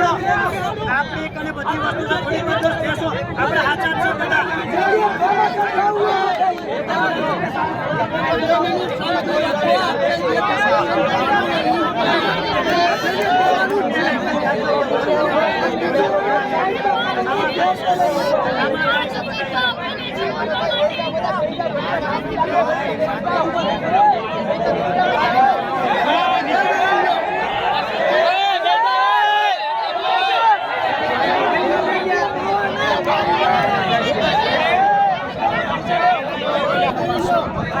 મિત્રો આપણે એક અને બધી વસ્તુ આપણે હાથ છો બધા છે લાયા છે અમે લોકો પાંચ જણા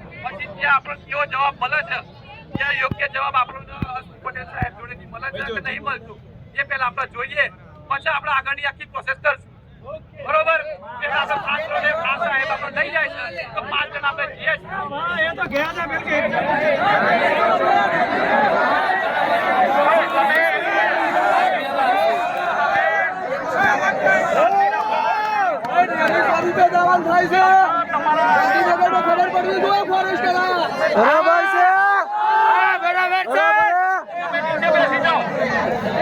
પછી ત્યાં આપણો કયો જવાબ મળે છે ત્યાં યોગ્ય જવાબ આપણને પટેલ સાહેબ જોડેથી મળે છે કે નહીં મળતું એ પહેલા આપણે જોઈએ પછી આપણે આગળની આખી પ્રોસેસ કરશું બરોબર પહેલા આપણે પાંચ જણાને પાંચ સાહેબ આપણે લઈ જાય છે તો પાંચ જણ આપણે છીએ એ તો ગયા હતા બિલકુલ નીચે બેસી જાઓ.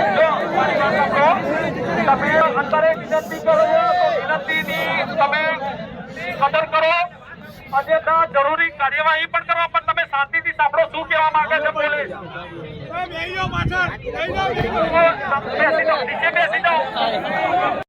સાંભળો. તમે અંતરે વિનંતી કરો વિનંતીની તમે કદર કરો અન્યથા જરૂરી કાર્યવાહી પણ કરો પણ તમે શાંતિથી સાંભળો શું કહેવા માંગે છે પોલીસ નીચે બેસી જાઓ